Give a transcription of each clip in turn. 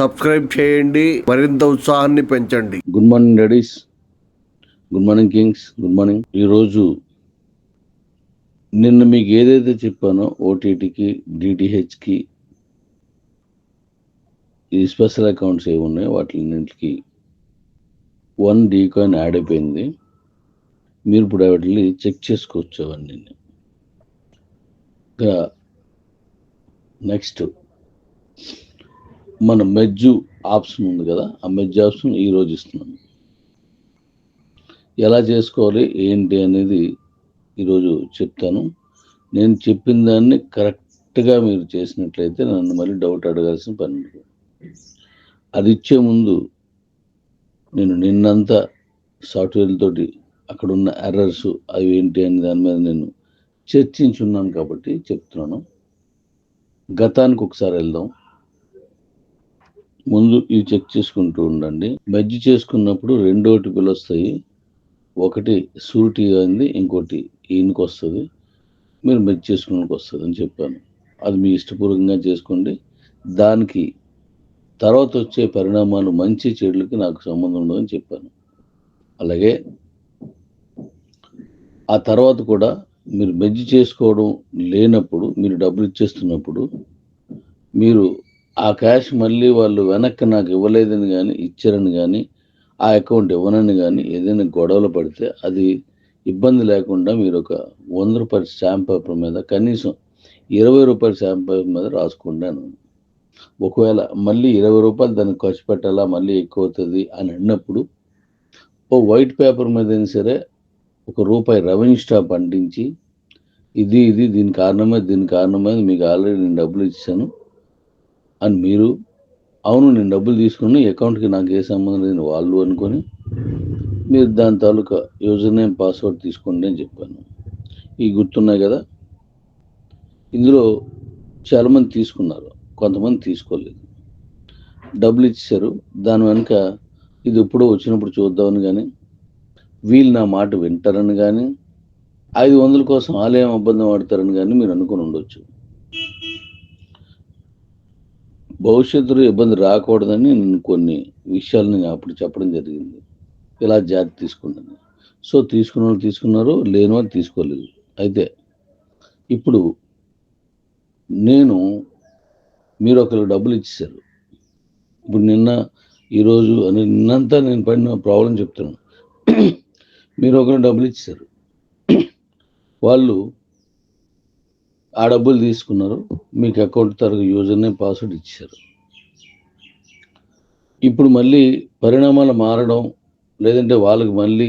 Subscribe చేయండి మరింత ఉత్సాహాన్ని పెంచండి. Good morning daddies good morning kings good morning ఈరోజు నిన్న మీకు ఏదైతే చెప్పానో ఓటీటీకి డిటిహెచ్కి ఈ స్పెషల్ అకౌంట్స్ ఏమి ఉన్నాయో వాటిన్నింటికి వన్ డీ కాయిన్ యాడ్ అయిపోయింది. మీరు ఇప్పుడు వాటిని చెక్ చేసుకోవచ్చు అవన్నీ. ఇంకా నెక్స్ట్ మన మెజ్జు ఆప్షన్ ఉంది కదా ఆ మెజ్జు ఆప్షన్ ఈరోజు ఇస్తున్నాను. ఎలా చేసుకోవాలి ఏంటి అనేది ఈరోజు చెప్తాను. నేను చెప్పిన దాన్ని కరెక్ట్గా మీరు చేసినట్లయితే నన్ను మళ్ళీ డౌట్ అడగాల్సిన పని ఉండదు. అది ఇచ్చే ముందు నేను నిన్నంతా సాఫ్ట్వేర్లతోటి అక్కడున్న అక్కడ ఉన్న ఎర్రర్స్ అవి ఏంటి అనే దాని మీద నేను చర్చించున్నాను కాబట్టి చెప్తున్నాను. గతానికి ఒకసారి వెళ్దాం. ముందు ఇవి చెక్ చేసుకుంటూ ఉండండి. మెజ్జి చేసుకున్నప్పుడు రెండోటి ఓటీపీలు వస్తాయి ఒకటి సూరిటీ అయింది ఇంకోటి ఈయనకి వస్తుంది మీరు మెజ్జ్ చేసుకోవడానికి వస్తుంది అని చెప్పాను. అది మీ ఇష్టపూర్వకంగా చేసుకోండి. దానికి తర్వాత వచ్చే పరిణామాలు మంచి చెడులకి నాకు సంబంధం ఉండదని చెప్పాను. అలాగే ఆ తర్వాత కూడా మీరు మెజ్జి చేసుకోవడం లేనప్పుడు మీరు డబ్బులు ఇచ్చేస్తున్నప్పుడు మీరు ఆ క్యాష్ మళ్ళీ వాళ్ళు వెనక్కి నాకు ఇవ్వలేదని కానీ ఇచ్చారని కానీ ఆ అకౌంట్ ఇవ్వనని కానీ ఏదైనా గొడవలు పడితే అది ఇబ్బంది లేకుండా మీరు ఒక వంద రూపాయల స్టాంప్ పేపర్ మీద కనీసం ఇరవై రూపాయల స్టాంప్ పేపర్ మీద రాసుకుంటాను ఒకవేళ మళ్ళీ ఇరవై రూపాయలు దానికి ఖర్చు పెట్టాలా మళ్ళీ ఎక్కువ అవుతుంది అని అన్నప్పుడు ఓ వైట్ పేపర్ మీద అయినా సరే ఒక రూపాయి రెవెన్యూ స్టాంప్ అంటించి ఇది ఇది దీని కారణమే దీని కారణమే మీకు ఆల్రెడీ నేను డబ్బులు ఇచ్చాను. అని మీరు అవును నేను డబ్బులు తీసుకుని అకౌంట్కి నాకు ఏ సంబంధం లేని వాళ్ళు అనుకొని మీరు దాని తాలూకా యూజర్ నేమ్ పాస్వర్డ్ తీసుకోండి అని చెప్పాను. ఈ గుర్తున్నాయి కదా? ఇందులో చాలామంది తీసుకున్నారు కొంతమంది తీసుకోలేదు. డబ్బులు ఇచ్చారు దాని వెనుక ఇది ఎప్పుడో వచ్చినప్పుడు చూద్దామని కానీ వీళ్ళు నా మాట వింటారని కానీ ఐదు వందల కోసం ఆలయం అబద్ధం ఆడతారని కానీ మీరు అనుకుని ఉండొచ్చు. భవిష్యత్తులో ఇబ్బంది రాకూడదని నేను కొన్ని విషయాలు నేను అప్పుడు చెప్పడం జరిగింది. ఇలా జాతి తీసుకున్నాను సో తీసుకున్న వాళ్ళు తీసుకున్నారు లేని వాళ్ళు తీసుకోలేదు. అయితే ఇప్పుడు నేను మీరు ఒకరు డబ్బులు ఇచ్చేసారు ఇప్పుడు నిన్న ఈరోజు అని నిన్నంతా నేను పడిన ప్రాబ్లం చెప్తున్నాను. మీరు ఒకరు డబ్బులు ఇచ్చేసారు వాళ్ళు ఆ డబ్బులు తీసుకున్నారు. మీకు అకౌంట్ తరగతి యూజర్ నేమ్ పాస్వర్డ్ ఇచ్చారు. ఇప్పుడు మళ్ళీ పరిణామాలు మారడం లేదంటే వాళ్ళకి మళ్ళీ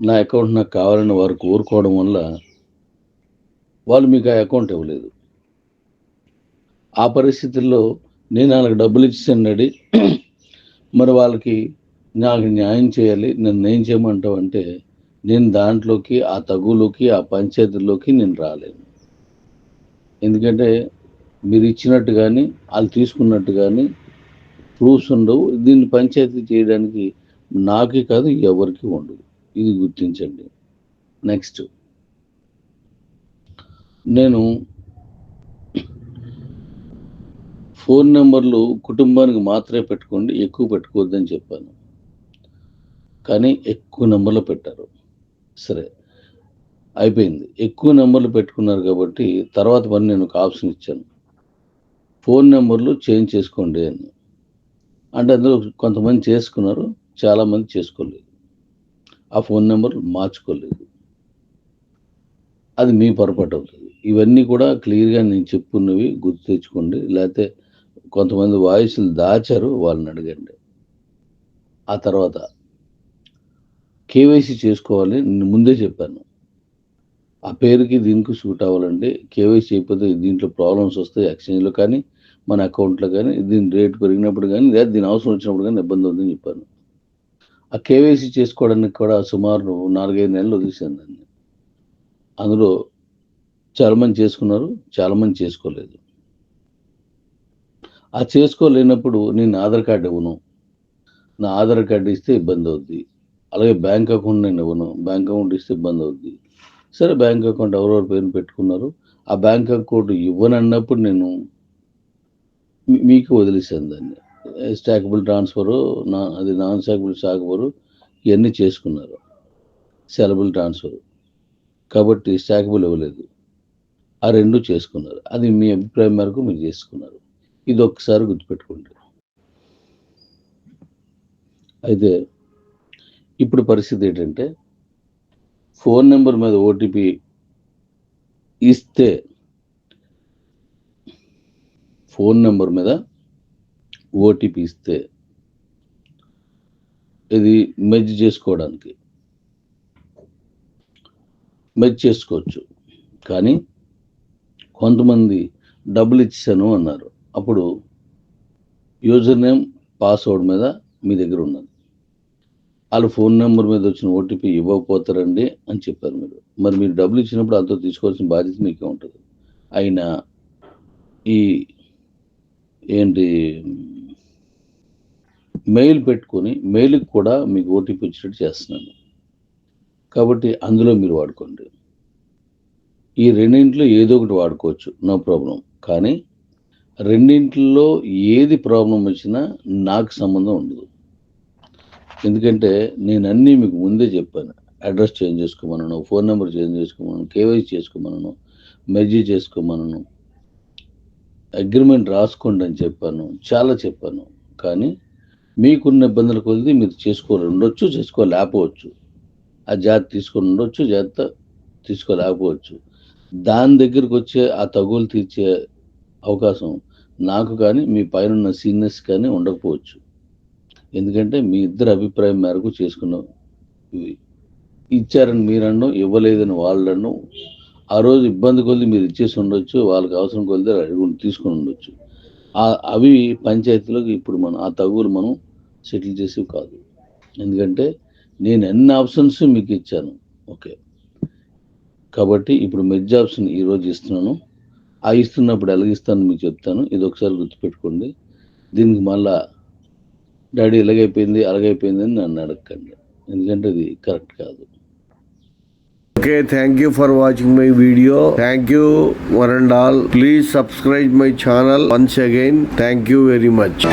నా అకౌంట్ నాకు కావాలని వారు కోరుకోవడం వల్ల వాళ్ళు మీకు ఆ అకౌంట్ ఇవ్వలేదు. ఆ పరిస్థితుల్లో నేను వాళ్ళకి డబ్బులు ఇచ్చాను మరి వాళ్ళకి నాకు న్యాయం చేయాలి నన్ను ఏం చేయమంటావు అంటే నేను దాంట్లోకి ఆ తగులోకి ఆ పంచాయతీలోకి నేను రాలేను. ఎందుకంటే మీరు ఇచ్చినట్టు కానీ వాళ్ళు తీసుకున్నట్టు కానీ ప్రూఫ్స్ ఉండవు. దీన్ని పంచాయతీ చేయడానికి నాకే కాదు ఎవరికి ఉండదు. ఇది గుర్తించండి. నెక్స్ట్. నేను ఫోన్ నెంబర్లు కుటుంబానికి మాత్రమే పెట్టుకోండి ఎక్కువ పెట్టుకోవద్దని చెప్పాను. కానీ ఎక్కువ నెంబర్లు పెట్టారు. సరే. అయిపోయింది. ఎక్కువ నెంబర్లు పెట్టుకున్నారు కాబట్టి తర్వాత పని నేను ఒక ఆప్షన్ ఇచ్చాను. ఫోన్ నెంబర్లు చేంజ్ చేసుకోండి అని. అంటే అందులో కొంతమంది చేసుకున్నారు చాలామంది చేసుకోలేదు. ఆ ఫోన్ నెంబర్ మార్చుకోలేదు. అది మీ పొరపాటు అవుతుంది. ఇవన్నీ కూడా క్లియర్గా నేను చెప్పుకున్నవి గుర్తు తెచ్చుకోండి. లేకపోతే కొంతమంది వాయిస్లు దాచారు వాళ్ళని అడగండి. ఆ తర్వాత కేవైసీ చేసుకోవాలి నేను ముందే చెప్పాను. ఆ పేరుకి దీనికి సూట్ అవ్వాలంటే కేవైసీ అయిపోతే దీంట్లో ప్రాబ్లమ్స్ వస్తాయి ఎక్స్చేంజ్లో కానీ మన అకౌంట్లో కానీ దీని రేటు పెరిగినప్పుడు కానీ లేదా దీని అవసరం వచ్చినప్పుడు కానీ ఇబ్బంది ఉందని చెప్పాను. ఆ కేవైసీ చేసుకోవడానికి కూడా సుమారు నాలుగైదు నెలలు వదిలేసాను దాన్ని అందులో చాలామంది చేసుకున్నారు చాలామంది చేసుకోలేదు. ఆ చేసుకోలేనప్పుడు నేను ఆధార్ కార్డు ఇవ్వను. నా ఆధార్ కార్డు ఇస్తే ఇబ్బంది అవుద్ది. అలాగే బ్యాంక్ అకౌంట్ నేను ఇవ్వను. బ్యాంక్ అకౌంట్ ఇస్తే ఇబ్బంది అవుద్ది. సరే బ్యాంక్ అకౌంట్ ఎవరెవరు పేరు పెట్టుకున్నారు. ఆ బ్యాంక్ అకౌంట్ ఇవ్వనన్నప్పుడు నేను మీకు వదిలేసాను దాన్ని. స్టాకబుల్ ట్రాన్స్ఫరు నా అది నాన్ స్టాకబుల్ స్టాకబుల్ ఇవన్నీ చేసుకున్నారు. సెలబుల్ ట్రాన్స్ఫర్ కాబట్టి స్టాకబుల్ ఇవ్వలేదు. ఆ రెండు చేసుకున్నారు. అది మీ అభిప్రాయం మేరకు మీరు చేసుకున్నారు. ఇది ఒక్కసారి గుర్తుపెట్టుకోండి. అయితే ఇప్పుడు పరిస్థితి ఏంటంటే ఫోన్ నెంబర్ మీద ఓటీపీ ఇస్తే ఫోన్ నెంబర్ మీద ఓటీపీ ఇస్తే ఇది మెజ్ చేసుకోవడానికి. మెజ్ చేసుకోవచ్చు. కానీ కొంతమంది డబ్బులు ఇచ్చాను అన్నారు. అప్పుడు యూజర్ నేమ్ పాస్వర్డ్ మీద మీ దగ్గర ఉన్నది. వాళ్ళ ఫోన్ నెంబర్ మీద వచ్చిన ఓటీపీ ఇవ్వకపోతారండి అని చెప్పారు మీరు. మరి మీరు డబ్బులు ఇచ్చినప్పుడు అంతా తీసుకోవాల్సిన బాధ్యత మీకే ఉంటుంది. అయినా ఈ ఏంటి మెయిల్ పెట్టుకొని మెయిల్కి కూడా మీకు ఓటీపీ వచ్చినట్టు చేస్తున్నాను. కాబట్టి అందులో మీరు వాడుకోండి. ఈ రెండింటిలో ఏదో ఒకటి వాడుకోవచ్చు. No problem. కానీ రెండింటిలో ఏది ప్రాబ్లం వచ్చినా నాకు సంబంధం ఉండదు. ఎందుకంటే నేను అన్నీ మీకు ముందే చెప్పాను. అడ్రస్ చేంజ్ చేసుకోమనను ఫోన్ నెంబర్ చేంజ్ చేసుకోమనను కేవైసీ చేసుకోమనను మెర్జీ చేసుకోమనను అగ్రిమెంట్ రాసుకోండి అని చెప్పాను చాలా చెప్పాను. కానీ మీకున్న ఇబ్బందుల కొద్ది మీరు చేసుకోవాలి ఉండొచ్చు చేసుకోలేకపోవచ్చు ఆ జాతి తీసుకొని ఉండొచ్చు జాగ్రత్త తీసుకోలేకపోవచ్చు. దాని దగ్గరికి వచ్చే ఆ తగులు తీర్చే అవకాశం నాకు కానీ మీ పైన ఉన్న సీనియర్స్ కానీ ఉండకపోవచ్చు. ఎందుకంటే మీ ఇద్దరు అభిప్రాయం మేరకు చేసుకున్నాం ఇవి. ఇచ్చారని మీరన్ను ఇవ్వలేదని వాళ్ళను ఆ రోజు ఇబ్బంది కొద్ది మీరు ఇచ్చేసి ఉండొచ్చు వాళ్ళకి అవసరం కొద్ది అడుగుని తీసుకొని ఉండొచ్చు. ఆ- అవి పంచాయతీలోకి ఇప్పుడు మనం ఆ తగులు మనం సెటిల్ చేసేవి కాదు. ఎందుకంటే నేను అన్ని ఆప్షన్స్ మీకు ఇచ్చాను ఓకే. కాబట్టి ఇప్పుడు మెజ్ ఆప్షన్ ఈరోజు ఇస్తున్నాను. ఆ ఇస్తున్నప్పుడు ఎలాగిస్తాను మీకు చెప్తాను. ఇది ఒకసారి గుర్తుపెట్టుకోండి. దీనికి మళ్ళా డాడీ ఇలాగైపోయింది అలాగైపోయింది అని నన్ను అడగండి ఎందుకంటే అది కరెక్ట్ కాదు. Okay thank you for watching my video thank you one and all please subscribe my channel once again thank you very much